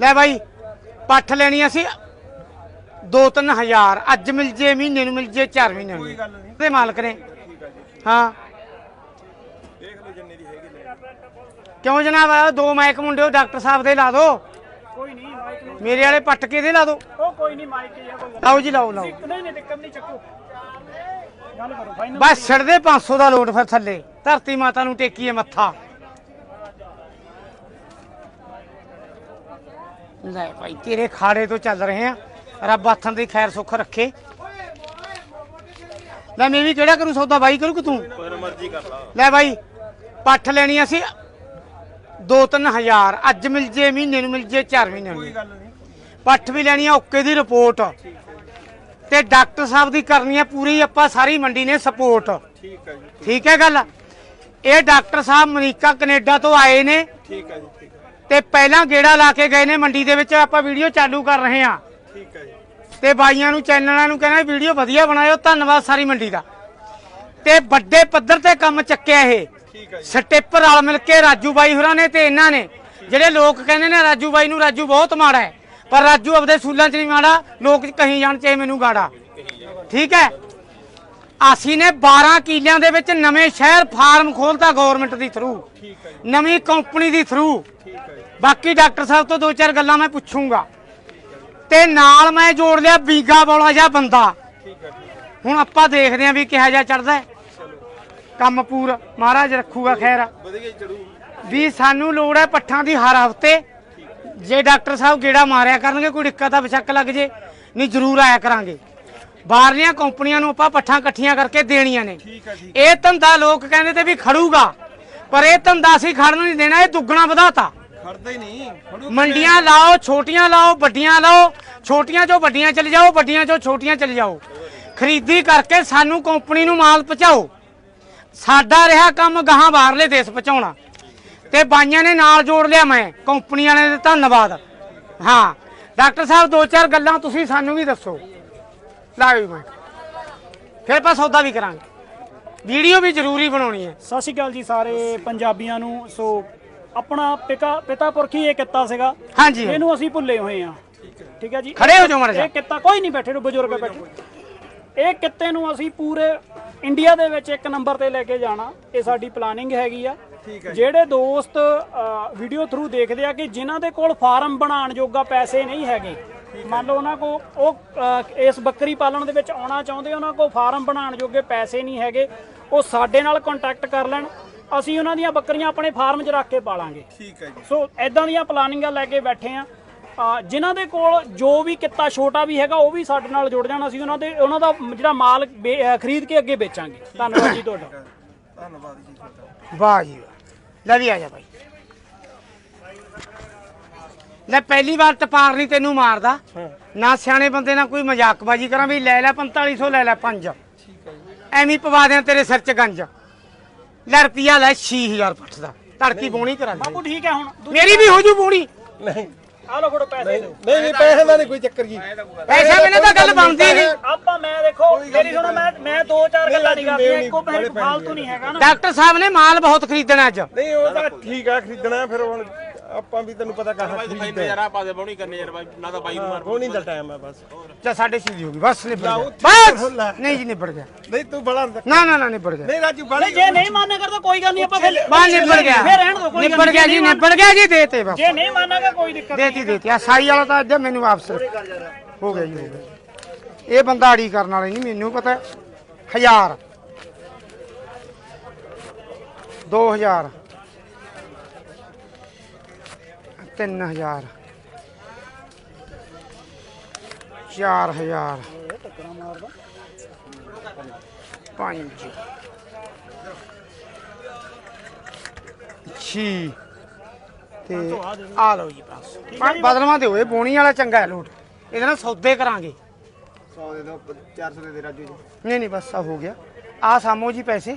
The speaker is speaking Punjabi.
ਲੈ ਬਾਈ ਪੱਠ ਲੈਣੀ ਅਸੀਂ। 2-3000 ਅੱਜ ਮਿਲ ਜੇ ਮਹੀਨੇ ਨੂੰ ਮਿਲ ਜੇ 4 ਮਹੀਨੇ ਕੋਈ ਨੂੰ ਗੱਲ ਨਹੀਂ। ਤੇ ਮਾਲਕ ਨੇ। ਠੀਕ ਆ ਜੀ ਹਾਂ। ਦੇਖ ਲਓ ਜਿੰਨੇ ਦੀ ਹੈਗੀ ਲੈ ਲਓ। ਕਿਉਂ ਜਨਾਬ? ਆਹ ਦੋ ਮਾਈਕ ਮੁੰਡਿਓ ਡਾਕਟਰ ਸਾਹਿਬ ਦੇ ਲਾ ਦਿਓ ਕੋਈ ਨਹੀਂ ਮਾਈਕ ਨਹੀਂ। ਮੇਰੇ ਵਾਲੇ ਪੱਟ ਕੇ ਦੇ ਲਾ ਦਿਓ ਉਹ ਕੋਈ ਨਹੀਂ ਮਾਈਕ ਹੀ ਆ ਕੋਈ ਲਾਓ ਜੀ ਲਾਓ ਲਾਓ। ਨਹੀਂ ਨਹੀਂ ਦਿੱਕਤ ਨਹੀਂ ਚੱਕੋ। ਗੱਲ ਕਰੋ ਫਾਈਨਲ ਬਸ ਛੱਡਦੇ 500 ਦਾ ਲੋਟ ਫਿਰ ਥੱਲੇ। ਧਰਤੀ ਮਾਤਾ ਨੂੰ ਟੇਕੀਏ ਮੱਥਾ। ਲੈ ਭਾਈ ਤੇਰੇ ਖਾੜੇ ਤੋਂ ਚੱਲ ਰਹੇ ਆ। ਰੱਬ ਹੱਥਾਂ ਦੀ ਖੈਰ ਸੁੱਖ ਰੱਖੇ। ਲੈ ਮੈਂ ਵੀ ਕਿਹੜਾ ਕਰੂ ਸੌਦਾ ਬਾਈ ਕਰੂ ਕਿ ਤੂੰ? ਕੋਈ ਮਰਜ਼ੀ ਕਰ ਲਾ। ਲੈ ਬਾਈ ਪੱਠ ਲੈਣੀ ਅਸੀਂ। 2-3000 ਅੱਜ ਮਿਲ ਜੇ ਮਹੀਨੇ ਨੂੰ ਮਿਲ ਜੇ 4 ਮਹੀਨੇ ਕੋਈ ਨੂੰ ਗੱਲ ਨਹੀਂ। ਪੱਠ ਵੀ ਲੈਣੀ ਆ ਓਕੇ ਦੀ ਰਿਪੋਰਟ। ਤੇ ਡਾਕਟਰ ਸਾਹਿਬ ਦੀ ਕਰਨੀ ਆ ਪੂਰੀ ਆਪਾਂ ਸਾਰੀ ਮੰਡੀ ਨੇ ਸਪੋਰਟ। ਠੀਕ ਆ ਜੀ। ਠੀਕ ਹੈ ਗੱਲ? ਇਹ ਡਾਕਟਰ ਸਾਹਿਬ ਅਮਰੀਕਾ ਕੈਨੇਡਾ ਤੋਂ ਆਏ ਨੇ। ਠੀਕ ਆ ਜੀ। ਤੇ ਪਹਿਲਾਂ ਗੇੜਾ ਲਾ ਕੇ ਗਏ ਨੇ ਮੰਡੀ ਦੇ ਵਿੱਚ ਆਪਾਂ ਵੀਡੀਓ ਚਾਲੂ ਕਰ ਰਹੇ ਹਾਂ। ਠੀਕ ਆ ਜੀ। ਤੇ ਬਾਈਆਂ ਨੂੰ ਚੈਨਲਾਂ ਨੂੰ ਕਹਿੰਦਾ ਵੀਡੀਓ ਵਧੀਆ ਬਣਾਇਓ ਧੰਨਵਾਦ ਸਾਰੀ ਮੰਡੀ ਦਾ। ਤੇ ਵੱਡੇ ਪੱਧਰ ਤੇ ਕੰਮ ਚੱਕਿਆ ਇਹ। ਠੀਕ ਆ ਜੀ। ਸਟੇਪਰ ਨਾਲ ਮਿਲ ਕੇ ਰਾਜੂ ਬਾਈ ਹੋਰਾਂ ਨੇ ਤੇ ਇਹਨਾਂ ਨੇ। ਜਿਹੜੇ ਲੋਕ ਕਹਿੰਦੇ ਨੇ ਰਾਜੂ ਬਾਈ ਨੂੰ ਰਾਜੂ ਬਹੁਤ ਮਾੜਾ ਹੈ ਪਰ ਰਾਜੂ ਆਪਦੇ ਸੂਲਾਂ 'ਚ ਨਹੀਂ ਮਾੜਾ ਲੋਕ ਕਹੀਂ ਜਾਣ ਚਾਹੇ ਮੈਨੂੰ ਗਾੜਾ। ਠੀਕ ਹੈ? ਅਸੀਂ ਨੇ 12 ਕਿੱਲਿਆਂ ਦੇ ਵਿੱਚ ਨਵੇਂ ਸ਼ਹਿਰ ਫਾਰਮ ਖੋਲਤਾ ਗਵਰਨਮੈਂਟ ਦੀ ਥਰੂ ਆ ਨਵੀਂ ਕੰਪਨੀ ਦੀ ਥਰੂ ਆ ਬਾਕੀ ਡਾਕਟਰ ਸਾਹਿਬ ਤੋਂ ਦੋ ਚਾਰ ਗੱਲਾਂ ਮੈਂ ਪੁੱਛੂੰਗਾ। ਤੇ ਨਾਲ ਮੈਂ ਜੋੜ ਲਿਆ ਬੀਗਾ ਬੋਲਾ ਜਿਹਾ ਬੰਦਾ। ਹੁਣ ਆਪਾਂ ਦੇਖਦੇ ਆਂ ਵੀ ਕਿਹੋ ਜਿਹਾ ਚੜਦਾ ਕੰਮ ਪੂਰ ਮਹਾਰਾਜ ਰੱਖੂਗਾ ਖੈਰ। ਵੀ ਸਾਨੂੰ ਲੋੜ ਹੈ ਪੱਠਾਂ ਦੀ ਹਰ ਹਫ਼ਤੇ। ਜੇ ਡਾਕਟਰ ਸਾਹਿਬ ਗੇੜਾ ਮਾਰਿਆ ਕਰਨਗੇ ਕੋਈ ਦਿੱਕਤ ਆ ਬਸ਼ੱਕ ਲੱਗ ਜੇ ਨਹੀਂ ਜ਼ਰੂਰ ਆਇਆ ਕਰਾਂਗੇ। ਬਾਹਰਲੀਆਂ ਕੰਪਨੀਆਂ ਨੂੰ ਆਪਾਂ ਪੱਠਾਂ ਇਕੱਠੀਆਂ ਕਰਕੇ ਦੇਣੀਆਂ ਨੇ। ਇਹ ਧੰਦਾ ਲੋਕ ਕਹਿੰਦੇ ਤੇ ਵੀ ਖੜੂਗਾ। ਪਰ ਇਹ ਧੰਦਾ ਅਸੀਂ ਖੜਨ ਨਹੀਂ ਦੇਣਾ ਇਹ ਦੁੱਗਣਾ ਵਧਾਤਾ। ਖੜਦਾ ਹੀ ਨਹੀਂ। ਖੜੂ ਮੰਡੀਆਂ ਲਾਓ ਛੋਟੀਆਂ ਲਾਓ ਵੱਡੀਆਂ ਲਾਓ। ਛੋਟੀਆਂ ਚੋਂ ਵੱਡੀਆਂ ਚਲੇ ਜਾਓ ਵੱਡੀਆਂ ਚੋਂ ਛੋਟੀਆਂ ਚਲੇ ਜਾਓ। ਖਰੀਦੀ ਕਰਕੇ ਸਾਨੂੰ ਕੰਪਨੀ ਨੂੰ ਮਾਲ ਪਹੁੰਚਾਓ। ਸਾਡਾ ਰਿਹਾ ਕੰਮ ਗਾਹਾਂ ਬਾਹਰਲੇ ਦੇਸ਼ ਪਹੁੰਚਾਉਣਾ। ਤੇ ਬਾਈਆਂ ਨੇ ਨਾਲ ਜੋੜ ਲਿਆ ਮੈਂ ਕੰਪਨੀ ਵਾਲਿਆਂ ਦੇ ਧੰਨਵਾਦ। ਹਾਂ ਡਾਕਟਰ ਸਾਹਿਬ ਦੋ ਚਾਰ ਗੱਲਾਂ ਤੁਸੀਂ ਸਾਨੂੰ ਵੀ ਦੱਸੋ। ਲਾਓ ਮੈਂ ਫਿਰ ਆਪਾਂ ਸੌਦਾ ਵੀ ਕਰਾਂਗੇ। ਵੀਡੀਓ ਵੀ ਜ਼ਰੂਰੀ ਬਣਾਉਣੀ ਹੈ। ਸਤਿ ਸ਼੍ਰੀ ਅਕਾਲ ਜੀ ਸਾਰੇ ਪੰਜਾਬੀਆਂ ਨੂੰ। ਸੋ ਆਪਣਾ ਪਿਤਾ ਪਿਤਾ ਪੁਰਖ ਇਹ ਕਿੱਤਾ ਸੀਗਾ। ਹਾਂਜੀ। ਇਹਨੂੰ ਅਸੀਂ ਭੁੱਲੇ ਹੋਏ ਆ ਠੀਕ ਹੈ ਜੀ? ਖੜੇ ਹੋ ਜਾਓ ਜਿਹਾ। ਇਹ ਕਿੱਤਾ ਕੋਈ ਨਹੀਂ ਬੈਠੇ ਨੂੰ ਬਜ਼ੁਰਗ ਬੈਠੇ। ਇਹ ਕਿੱਤੇ ਨੂੰ ਅਸੀਂ ਪੂਰੇ ਇੰਡੀਆ ਦੇ ਵਿੱਚ ਇੱਕ ਨੰਬਰ ਤੇ ਲੈ ਕੇ ਜਾਣਾ। ਇਹ ਸਾਡੀ ਪਲਾਨਿੰਗ ਹੈਗੀ ਆ। ਠੀਕ ਹੈ ਜਿਹੜੇ ਦੋਸਤ ਵੀਡੀਓ ਥਰੂ ਦੇਖਦੇ ਆ ਕਿ ਜਿਨ੍ਹਾਂ ਦੇ ਕੋਲ ਫਾਰਮ ਬਣਾਉਣ ਜੋਗਾ ਪੈਸੇ ਨਹੀਂ ਹੈਗੇ। ਮੰਨ ਲਓ ਉਹਨਾਂ ਕੋ ਉਹ ਇਸ ਬੱਕਰੀ ਪਾਲਣ ਦੇ ਵਿੱਚ ਆਉਣਾ ਚਾਹੁੰਦੇ ਉਹਨਾਂ ਕੋ ਫਾਰਮ ਬਣਾਉਣ ਜੋਗੇ ਪੈਸੇ ਨਹੀਂ ਹੈਗੇ। ਉਹ ਸਾਡੇ ਨਾਲ ਕੰਟੈਕਟ ਕਰ ਲੈਣ। ਅਸੀਂ ਉਹਨਾਂ ਦੀਆਂ ਬੱਕਰੀਆਂ ਆਪਣੇ ਫਾਰਮ 'ਚ ਰੱਖ ਕੇ ਪਾਲਾਂਗੇ। ਠੀਕ ਆ ਜੀ। ਸੋ ਐਦਾਂ ਦੀਆਂ ਪਲਾਨਿੰਗਾਂ ਲੈ ਕੇ ਬੈਠੇ ਆ। ਜਿਨ੍ਹਾਂ ਦੇ ਕੋਲ ਜੋ ਵੀ ਕਿੱਤਾ ਛੋਟਾ ਵੀ ਹੈਗਾ ਉਹ ਵੀ ਸਾਡੇ ਨਾਲ ਜੁੜ ਜਾਣ ਅਸੀਂ ਉਹਨਾਂ ਦੇ ਉਹਨਾਂ ਦਾ ਜਿਹੜਾ ਮਾਲ ਖਰੀਦ ਕੇ ਅੱਗੇ ਵੇਚਾਂਗੇ। ਧੰਨਵਾਦ ਜੀ ਤੁਹਾਡਾ। ਧੰਨਵਾਦ ਜੀ ਤੁਹਾਡਾ। ਵਾਹ ਜੀ ਵਾਹ। ਲੈ ਵੀ ਆ ਜਾ ਭਾਈ ਲੈ ਪਹਿਲੀ ਵਾਰ ਟਪਾਰ ਨਹੀਂ ਤੈਨੂੰ ਮਾਰਦਾ। ਨਾ ਸਿਆਣੇ ਬੰਦੇ ਨਾਲ ਕੋਈ ਮਜ਼ਾਕਬਾਜੀ ਕਰਾਂ ਵੀ ਲੈ ਲੈ 4500 ਲੈ ਲੈ ਪੰਜ। ਐਵੇਂ ਹੀ ਪਵਾ ਦਿਆਂ ਤੇਰੇ ਸਿਰ 'ਚ ਗੰਜ। ਲੈ ਰੁਪਿਆ ਲੈ 6000 ਪੱਟ ਦਾ ਤੜਕੀ ਬੋਣੀ ਕਰਾ ਬਾਪੂ ਠੀਕ ਹੈ ਹੁਣ ਮੇਰੀ ਵੀ ਹੋ ਜੂ ਬੋਣੀ ਨਹੀਂ। ਆ ਲੋ ਫੜੋ ਪੈਸੇ ਦਿਓ ਨਹੀਂ ਨਹੀਂ ਪੈਸੇ ਦਾ ਨਹੀਂ ਕੋਈ ਚੱਕਰ ਜੀ। ਪੈਸੇ ਬਿਨਾਂ ਤਾਂ ਗੱਲ ਬਣਦੀ ਨਹੀਂ। ਆਪਾਂ ਮੈਂ ਦੇਖੋ ਮੇਰੀ ਸੁਣੋ ਮੈਂ ਮੈਂ ਦੋ ਚਾਰ ਗੱਲਾਂ ਨਹੀਂ ਕਰਦੀਆਂ ਇੱਕੋ ਪੈਸੇ ਫਾਲਤੂ ਨਹੀਂ ਹੈਗਾ ਨਾ। ਡਾਕਟਰ ਸਾਹਿਬ ਨੇ ਮਾਲ ਬਹੁਤ ਖਰੀਦਣਾ ਅੱਜ। ਨਹੀਂ ਉਹ ਤਾਂ ਠੀਕ ਆ ਖਰੀਦਣਾ ਫਿਰ ਹੁਣ ਆਪਾਂ ਵੀ ਤੈਨੂੰ ਪਤਾ ਕਹਾਂ ਖਰੀਦਦੇ ਯਾਰ ਆ। ਪਾਦੇ ਬੋਣੀ ਕਰਨੇ ਯਾਰ ਬਾਈ ਨਾ ਤਾਂ ਬਾਈ ਨੂੰ ਮਾਰ ਹੋਣੀ ਦਾ ਟਾਈਮ ਆ ਬਸ। ਸਾਡੇ ਛੇ ਦੀ ਹੋ ਗਈ ਬਸ ਨਿਬੜ ਗਿਆ। ਬਸ! ਨਹੀਂ ਜੀ ਨਿਬੜ ਗਿਆ। ਨਹੀਂ ਤੂੰ ਬੜਾ ਨਾ ਨਾ ਨਾ ਨਿਬੜ ਗਿਆ। ਨਹੀਂ ਰਾਜੂ ਨਹੀਂ ਬੜੀ ਜੇ ਨਹੀਂ ਮੰਨਿਆ ਕਰਦਾ ਕੋਈ ਗੱਲ ਨਹੀਂ ਆਪਾਂ ਫਿਰ ਬਾ ਨਿਬੜ ਗਿਆ। ਫਿਰ ਰਹਿਣ ਦੋ ਕੋਈ ਗੱਲ ਨਿਬੜ ਗਿਆ ਜੀ ਨਿਬੜ ਗਿਆ ਜੀ ਦੇਤੇ ਬਸ। ਜੇ ਨਹੀਂ ਮੰਨਾਗਾ ਕੋਈ ਦਿੱਕਤ ਨਹੀਂ। ਦੇਤੀ ਦੇਤੀ ਆ ਸਾਈ ਵਾਲਾ ਤਾਂ ਅੱਜ ਮੈਨੂੰ ਵਾਪਸ ਹੋ ਗਿਆ ਜੀ ਹੋ ਗਿਆ। ਇਹ ਬੰਦਾ ਅੜੀ ਕਰਨ ਵਾਲਾ ਨਹੀਂ ਮੈਨੂੰ ਪਤਾ। ਹਜ਼ਾਰ। 2000 3000 4000 ਪੰਜ। ਛੀ। ਤੇ ਆ ਲਓ ਜੀ ਬਸ। ਬਦਲਵਾ ਦਿਓ ਇਹ ਬੋਣੀ ਵਾਲਾ ਚੰਗਾ ਹੈ ਲੋਟ। ਇਹਦੇ ਨਾਲ ਸੌਦੇ ਕਰਾਂਗੇ। 100 ਦੇ ਦੋ 400 ਦੇ ਦੇ ਰਾਜੂ ਜੀ। ਨਹੀਂ ਨਹੀਂ ਬਸ ਆ ਹੋ ਗਿਆ। ਆ ਸਾਮੋ ਜੀ ਪੈਸੇ।